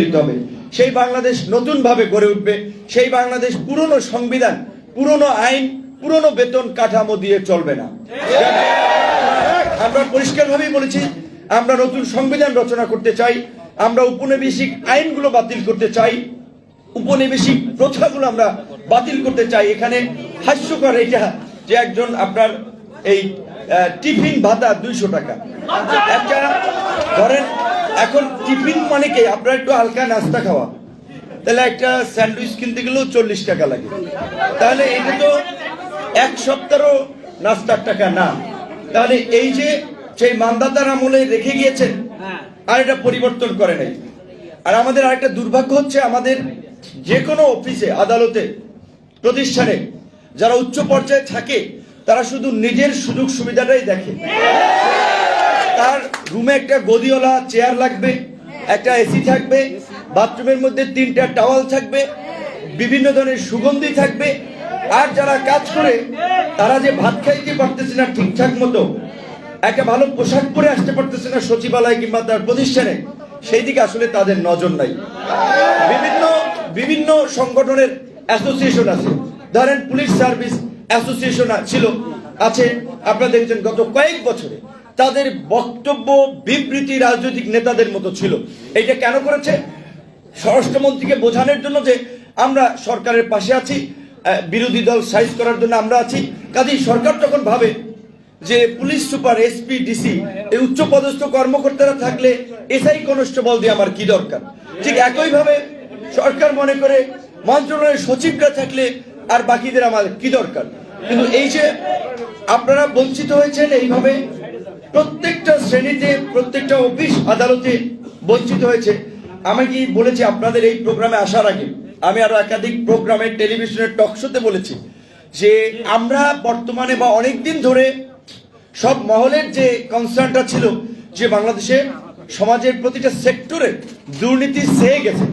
হবে। সেই বাংলাদেশ গড়ে উঠবে। সেই বাংলাদেশ পুরনো সংবিধান, পুরনো আইন, পুরনো বেতন কাঠামো দিয়ে চলবে না। আমরা বলেছি, আমরা নতুন সংবিধান রচনা করতে চাই, আমরা উপনিবেশিক আইনগুলো বাতিল করতে চাই উপনিবেশিক প্রথাগুলো আমরা বাতিল করতে চাই। এখানে হাস্যকর এটা যে একজন আপনার এই টিফিন ভাতা দুইশো টাকা। একটা ধরেন এখন টিফিন মানে কি? আপনার একটু হালকা নাস্তা খাওয়া। তাহলে একটা স্যান্ডউইচ কিনতে গেলেও চল্লিশ টাকা লাগে। তাহলে এটা তো এক সপ্তাহও নাস্তার টাকা না। তাহলে এই যে সেই মান্দাতার আমলে রেখে গিয়েছেন আর এটা পরিবর্তন করে নাই। আর আমাদের আরেকটা দুর্ভাগ্য হচ্ছে আমাদের যে কোনো অফিসে আদালতে প্রতিষ্ঠানে যারা উচ্চ পর্যায়ে থাকে তারা শুধু নিজের সুযোগ সুবিধাটাই দেখে। তার রুমে একটা গদিওয়ালা, চেয়ার লাগবে, একটা এসি থাকবে, বাথরুমের মধ্যে তিনটা টাওয়াল থাকবে, বিভিন্ন ধরনের সুগন্ধি থাকবে। আর যারা কাজ করে, তারা যে ভাত খাইতে পারতেছে না ঠিকঠাক মতো, একটা ভালো পোশাক পরে আসতে পারতেছে না সচিবালয় কিংবা তার প্রতিষ্ঠানে, সেই দিকে আসলে তাদের নজর নাই। বিভিন্ন বিভিন্ন সংগঠনের অ্যাসোসিয়েশন আছে। ধরেন পুলিশ সার্ভিস অ্যাসোসিয়েশন ছিল, আছে, আপনারা দেখছেন গত কয়েক বছরে। তাদের বক্তব্য, বিবৃতি রাজনৈতিক নেতাদের মতো ছিল। এইটা কেন করেছে? স্বরাষ্ট্রমন্ত্রীকে বোঝানোর জন্য যে আমরা সরকারের পাশে আছি বিরোধী দল সাইজ করার জন্য আমরা আছি। কাজেই সরকার যখন ভাবে যে পুলিশ সুপার, এসপি, ডিসি, এই উচ্চ পদস্থ কর্মকর্তারা থাকলে এসআই কনস্টেবল দিয়ে আমার কি দরকার? ঠিক একইভাবে সরকার মনে করে মন্ত্রণালয়ের সচিবরা থাকলে আর বাকিদের আমার কি দরকার? কিন্তু এই যে আপনারা বঞ্চিত হয়েছেন এইভাবে প্রত্যেকটা শ্রেণীতে, প্রত্যেকটা অফিস আদালতে বঞ্চিত হয়েছে। আমি কি বলেছি আপনাদের এই প্রোগ্রামে আসার আগে? আমি আরও একাধিক প্রোগ্রামে, টেলিভিশনের টক শোতে বলেছি যে আমরা বর্তমানে বা অনেক দিন ধরে সব মহলের যে কনসার্নটা ছিল যে বাংলাদেশে সমাজের প্রতিটা সেক্টরে দুর্নীতি সেয়ে গেছে,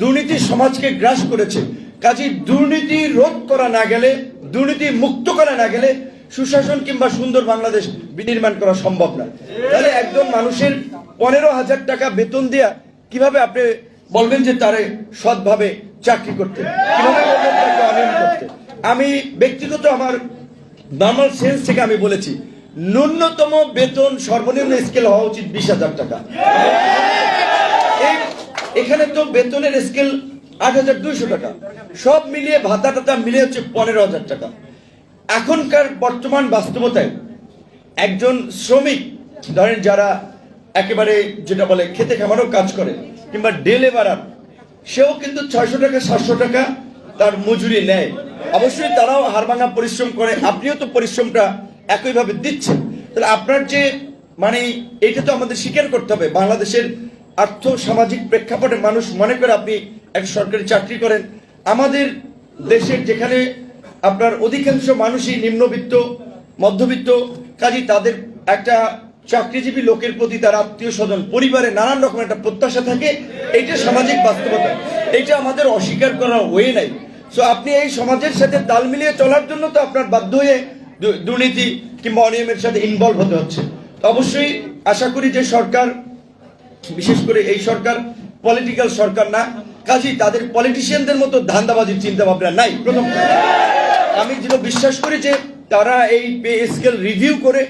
দুর্নীতি সমাজকে গ্রাস করেছে। কাজে দুর্নীতি রোধ করা না গেলে, দুর্নীতি মুক্ত করা না গেলে সুশাসন কিংবা সুন্দর বাংলাদেশ বিনির্মাণ করা সম্ভব না। তাহলে একজন মানুষের পনেরো হাজার টাকা বেতন দেয়া কীভাবে আপনি বলবেন যে তারে সৎভাবে চাকরি করতে? কীভাবে আমি ব্যক্তিগত আমার নর্মাল সেন্স থেকে আমি বলেছি, ন্যূনতম বেতন সর্বনিম্ন স্কেল হওয়া উচিত বিশ হাজার টাকা। এখানে তো বেতনের স্কেল আট হাজার দুইশো টাকা। সব মিলিয়ে ভাতা টাতা মিলিয়ে হচ্ছে পনেরো হাজার টাকা। এখনকার বর্তমান বাস্তবতায় একজন শ্রমিক, ধরেন যারা একেবারে যেটা বলে খেতে খামারও কাজ করে, কিংবা ডে লেবারার সেও কিন্তু ছয়শো টাকা, সাতশো টাকা তার মজুরি নেয়। অবশ্যই তারাও হারভাঙা পরিশ্রম করে, আপনিও তো পরিশ্রমটা একইভাবে দিচ্ছেন। তাহলে আপনার যে মানে এটা তো আমাদের স্বীকার করতে হবে, বাংলাদেশের আর্থ সামাজিক প্রেক্ষাপটে মানুষ মনে করে আপনি এক সরকারি চাকরি করেন। আমাদের দেশের যেখানে আপনার অধিকাংশ মানুষই নিম্নবিত্ত, মধ্যবিত্ত কাজী তাদের একটা চাকরিজীবী লোকের প্রতি তার আত্মীয় স্বজন, পরিবারে নানান রকম একটা প্রত্যাশা থাকে, এইটা সামাজিক বাস্তবতা। এইটা আমাদের অস্বীকার করার ওয়ে নাই। সো আপনি এই সমাজের সাথে তাল মিলিয়ে চলার জন্য তো আপনার বাধ্য হয়ে দুর্নীতি কিংবা অনিয়মের সাথে ইনভলভ হতে হচ্ছে। অবশ্যই আশা করি যে সরকার, বিশেষ করে এই সরকার পলিটিক্যাল সরকার না কাজী তাদের পলিটিশিয়ানদের মতো ধান্দাবাজির চিন্তা ভাবনা নাই। প্রথম। আমি যেটা বিশ্বাস করি যে তারা এই পে স্কেল রিভিউ করে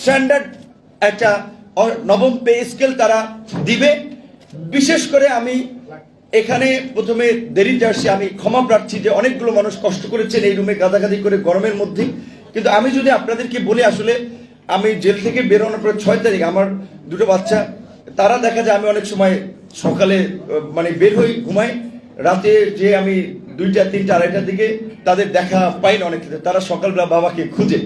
স্ট্যান্ডার্ড একটা নবম পে স্কেল তারা দিবে। বিশেষ করে আমি এখানে প্রথমে দেরিতে আসছি, আমি ক্ষমা প্রার্থী যে অনেকগুলো মানুষ কষ্ট করেছেন এই রুমে গাদাগাদি করে গরমের মধ্যে। কিন্তু আমি যদি আপনাদেরকে বলি আসলে, আমি জেল থেকে বেরোনোর পর ছয় তারিখ আমার দুটো বাচ্চা, তারা দেখা যায় আমি অনেক সময় সকালে মানে বের হই, ঘুমাই। রাতে যে আমি দুইটা, তিনটা, আড়াইটার দিকে তাদের দেখা পাই না অনেক ক্ষেত্রে। তারা সকালবেলা বাবাকে খুঁজে।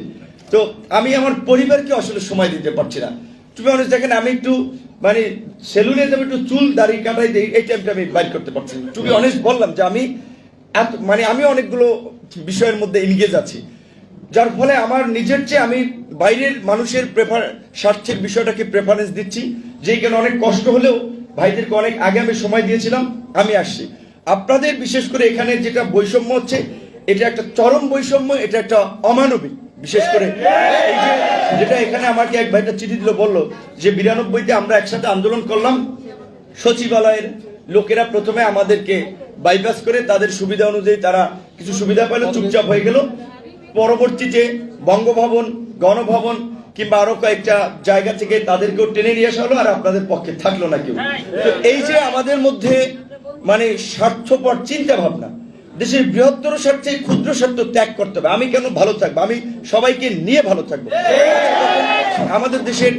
তো আমি আমার পরিবারকে আসলে সময় দিতে পারছি না। তুমি অনেক দেখেন, আমি একটু মানে সেলুনে যাব একটু চুল, দাড়ি কাটাই দিই, এই টাইমটা আমি বাইর করতে পারছি না। বি অনেস্ট বললাম যে আমি এত মানে আমি অনেকগুলো বিষয়ের মধ্যে এনগেজ আছি। যার ফলে আমার নিজের চেয়ে আমি বাইরের মানুষের প্রেফার স্বার্থের বিষয়টাকে প্রেফারেন্স দিচ্ছি। যেই কেন অনেক কষ্ট হলেও ভাইদেরকে অনেক আগে আমি সময় দিয়েছিলাম, আমি আসছি। আপনাদের বিশেষ করে এখানে যেটা বৈষম্য হচ্ছে এটা একটা চরম বৈষম্য এটা একটা অমানবিক। বিশেষ করে এই যে যেটা এখানে আমাকে এক ভাইটা চিঠি দিল বলল যে বিরানব্বইতে আমরা একসাথে আন্দোলন করলাম। সচিবালয়ের লোকেরা প্রথমে আমাদেরকে বাইপাস করে তাদের সুবিধা অনুযায়ী তারা কিছু সুবিধা পেল চুপচাপ হয়ে গেল। পরবর্তীতে বঙ্গভবন গণভবন কিংবা আরও কয়েকটা জায়গা থেকে তাদেরকেও টেনে নিয়ে আসা হলো আর আপনাদের পক্ষে থাকল না কেউ। তো এই যে আমাদের মধ্যে মানে স্বার্থপর চিন্তা ভাবনা দেশের বৃহত্তর স্বার্থে ক্ষুদ্র স্বার্থ ত্যাগ করতে হবে। আমি কেন ভালো থাকব? আমি সবাইকে নিয়ে ভালো থাকব। আমাদের দেশের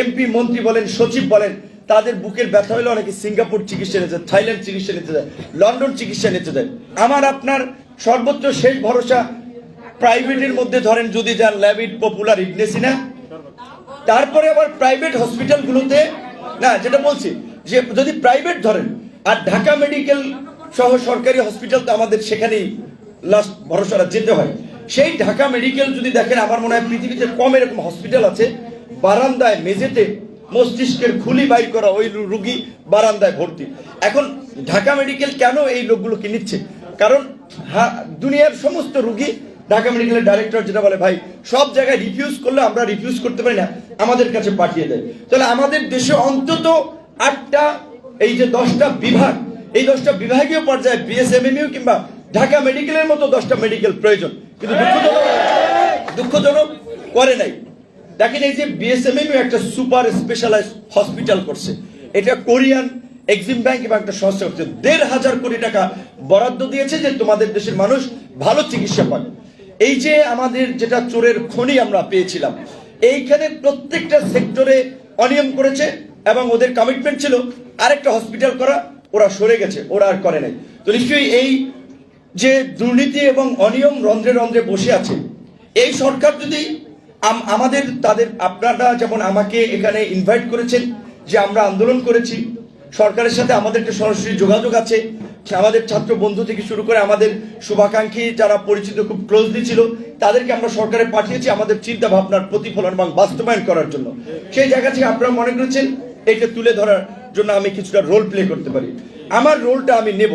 এমপি, মন্ত্রী বলেন, সচিব বলেন, তাদের বুকের ব্যথা হলে অনেকে সিঙ্গাপুর চিকিৎসা নিতে থাইল্যান্ড চিকিৎসা নিতে যায়, লন্ডন চিকিৎসা নিতে যায়। আমার, আপনার সর্বোচ্চ শেষ ভরসা প্রাইভেটের মধ্যে ধরেন, যদি যান ল্যাবিড পপুলার ইগনেসিনা তারপরে আবার প্রাইভেট হসপিটালগুলোতে না, যেটা বলছি, যে যদি প্রাইভেট ধরেন, আর ঢাকা মেডিকেল সহ সরকারি হসপিটাল তো আমাদের সেখানেই লাস্ট ভরসাটা যেতে হয়। সেই ঢাকা মেডিকেল যদি দেখেন, আমার মনে হয় পৃথিবীতে কম এরকম হসপিটাল আছে, বারান্দায় মেঝেতে মস্তিষ্কের খুলি বাইর করা ওই রুগী বারান্দায় ভর্তি। এখন ঢাকা মেডিকেল কেন এই লোকগুলোকে নিচ্ছে? কারণ দুনিয়ার সমস্ত রুগী ঢাকা মেডিকেলের ডাইরেক্টর যেটা বলে, ভাই, সব জায়গায় রিফিউজ করলে আমরা রিফিউজ করতে পারি না, আমাদের কাছে পাঠিয়ে দেয়। তাহলে আমাদের দেশে অন্তত আটটা, এই যে দশটা বিভাগ, এই দশটা বিভাগীয় পর্যায়ে বিএসএমএমইউ কিংবা ঢাকা মেডিকেলের মতো দশটা মেডিকেল প্রয়োজন। কিন্তু দুঃখজনক দুঃখজনক করে নাই। দেখেন এই যে বিএসএমএমইউ একটা সুপার স্পেশালাইজ হসপিটাল করছে। এটা কোরিয়ান এক্সিম ব্যাংক এবং একটা সংস্থা করছে। দেড় হাজার কোটি টাকা বরাদ্দ দিয়েছে যে তোমাদের দেশের মানুষ ভালো চিকিৎসা পান এই যে আমাদের যেটা চোরের খনি আমরা পেয়েছিলাম, এইখানে প্রত্যেকটা সেক্টরে অনিয়ম করেছে এবং ওদের কমিটমেন্ট ছিল আরেকটা হসপিটাল করা, ওরা সরে গেছে, ওরা আর করে নাই। তো নিশ্চয়ই এই যে দুর্নীতি এবং অনিয়ম রন্ধ্রে রন্ধ্রে বসে আছে, এই সরকার যদি আমাদের, তাদের আপনারা যেমন আমাকে এখানে ইনভাইট করেছেন যে আমরা আন্দোলন করেছি, সরকারের সাথে আমাদের একটা সরাসরি যোগাযোগ আছে আমাদের ছাত্র বন্ধু থেকে শুরু করে আমাদের শুভাকাঙ্ক্ষী যারা পরিচিত খুব ক্লোজলি ছিল, তাদেরকে আমরা সরকারে পাঠিয়েছি আমাদের চিন্তা ভাবনার প্রতিফলন এবং বাস্তবায়ন করার জন্য। সেই জায়গা থেকে আপনারা মনে করেছেন, এটা তুলে ধরার জন্য আমি কিছুটা রোল প্লে করতে পারি। আমার রোলটা আমি নেব।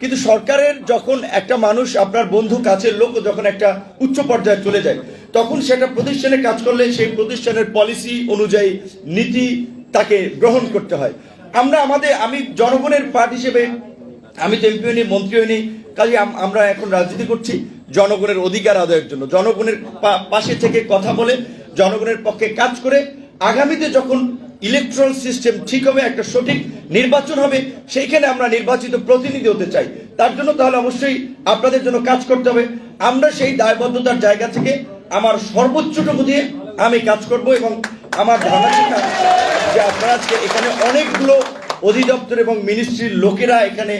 কিন্তু সরকারের যখন একটা মানুষ আপনার বন্ধু কাছের লোক যখন একটা উচ্চ পর্যায়ে চলে যায়, তখন সেটা প্রতিষ্ঠানে কাজ করলে সেই প্রতিষ্ঠানের পলিসি অনুযায়ী নীতি তাকে গ্রহণ করতে হয়। আমরা আমাদের, আমি জনগণের পার্ট হিসেবে আমি তো এমপি হইনি, মন্ত্রী হইনি কাজে আমরা এখন রাজনীতি করছি জনগণের অধিকার আদায়ের জন্য। জনগণের পাশে থেকে কথা বলে জনগণের পক্ষে কাজ করে আগামীতে যখন ইলেকট্রাল সিস্টেম ঠিক হবে, একটা সঠিক নির্বাচন হবে, সেইখানে আমরা নির্বাচিত প্রতিনিধি হতে চাই। তার জন্য তাহলে অবশ্যই আপনাদের জন্য কাজ করতে হবে। আমরা সেই দায়বদ্ধতার জায়গা থেকে আমার সর্বোচ্চটুকু দিয়ে আমি কাজ করব এবং আমার ধারণা যে আপনারা আজকে এখানে অনেকগুলো অধিদপ্তর এবং মিনিস্ট্রির লোকেরা এখানে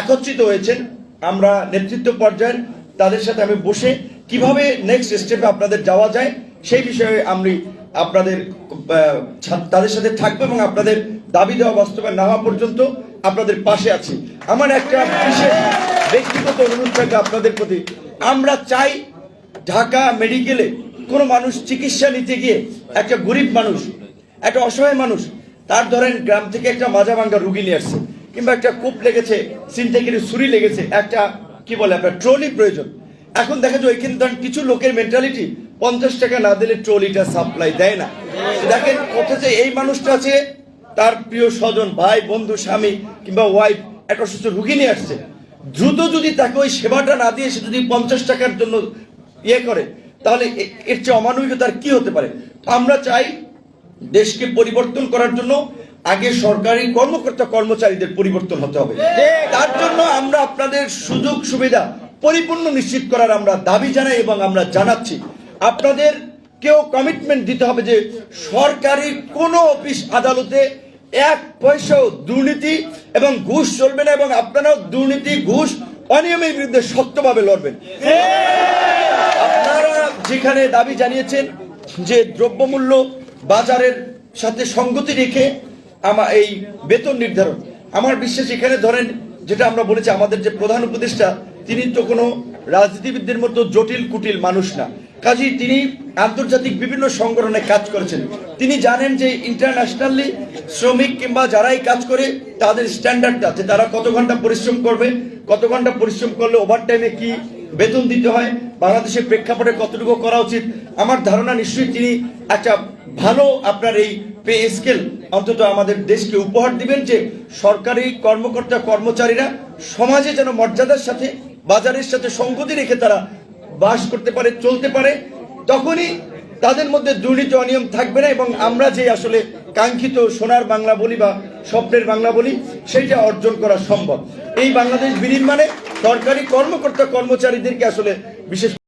একত্রিত হয়েছেন, আমরা নেতৃত্ব পর্যায়ের, তাদের সাথে আমি বসে কীভাবে নেক্সট স্টেপে আপনাদের যাওয়া যায়, সেই বিষয়ে আমি আপনাদের তাদের সাথে থাকব এবং আপনাদের দাবি দেওয়া বাস্তবায়ন না হওয়া পর্যন্ত আপনাদের পাশে আছি। আমার একটা বিশেষ ব্যক্তিগত অনুরোধ থাকবে আপনাদের প্রতি। আমরা চাই ঢাকা মেডিকেলে কোনো মানুষ চিকিৎসা নিতে গিয়ে একটা গরিব মানুষ, একটা অসহায় মানুষ, তার ধরেন গ্রাম থেকে একটা মাজা ভাঙ্গা রুগী নিয়ে আসছে। কিংবা একটা কূপ লেগেছে সিনটেকের ছুরি লেগেছে, একটা, কি বলে আপনার ট্রলি প্রয়োজন। এখন দেখা যায় ওইখানে কিছু লোকের মেন্টালিটি পঞ্চাশ টাকা না দিলে ট্রলিটা সাপ্লাই দেয় না। দেখেন অথচ এই মানুষটা আছে, তার প্রিয় স্বজন, ভাই, বন্ধু, স্বামী কিংবা ওয়াইফ একটা অসুস্থ রুগী নিয়ে আসছে। দ্রুত যদি তাকে ওই সেবাটা না দিয়ে সে যদি পঞ্চাশ টাকার জন্য ইয়ে করে, তাহলে এর চেয়ে অমানবিকতার কি হতে পারে? আমরা চাই দেশকে পরিবর্তন করার জন্য আগে সরকারি কর্মকর্তা কর্মচারীদের পরিবর্তন হতে হবে। তার জন্য আমরা আপনাদের সুযোগ সুবিধা পরিপূর্ণ নিশ্চিত করার আমরা দাবি জানাই এবং আমরা জানাচ্ছি আপনাদের কেউ কমিটমেন্ট দিতে হবে যে সরকারি কোনো অফিস আদালতে এক পয়সাও দুর্নীতি এবং ঘুষ চলবে না এবং আপনারাও দুর্নীতি ঘুষ অনিয়মের বিরুদ্ধে শক্তভাবে লড়বেন। আপনারা যেখানে দাবি জানিয়েছেন যে দ্রব্যমূল্য বাজারের সাথে সঙ্গতি রেখে আমার এই বেতন নির্ধারণ। আমার বিশ্বাস এখানে ধরেন, যেটা আমরা বলেছি, আমাদের যে প্রধান উপদেষ্টা, তিনি তো কোনো রাজনীতিবিদদের মতো জটিল, কুটিল মানুষ না। কাজেই তিনি আন্তর্জাতিক বিভিন্ন সংগঠনে কাজ করেছেন। তিনি জানেন যে ইন্টারন্যাশনালি শ্রমিক কিংবা যারাই কাজ করে, তাদের স্ট্যান্ডার্ডটা যে তারা কত ঘণ্টা পরিশ্রম করবে, কত ঘণ্টা পরিশ্রম করলে ওভারটাইমে কি বেতন দিতে হয়, বাংলাদেশের প্রেক্ষাপটে কতটুকু করা উচিত। আমার ধারণা নিশ্চয়ই তিনি একটা ভালো আপনার এই পে স্কেল, অন্তত আমাদের দেশকে উপহার দিবেন যে সরকারি কর্মকর্তা কর্মচারীরা সমাজে যেন মর্যাদার সাথে, বাজারের সাথে সংগতি রেখে তারা বাস করতে পারে, চলতে পারে, তখনই তাদের মধ্যে দুর্নীতি, অনিয়ম থাকবে না এবং আমরা যে আসলে কাঙ্ক্ষিত সোনার বাংলা বলি বা স্বপ্নের বাংলা বলি, সেইটা অর্জন করা সম্ভব। এই বাংলাদেশ বিনির্মাণে সরকারি কর্মকর্তা কর্মচারীদেরকে আসলে বিশেষ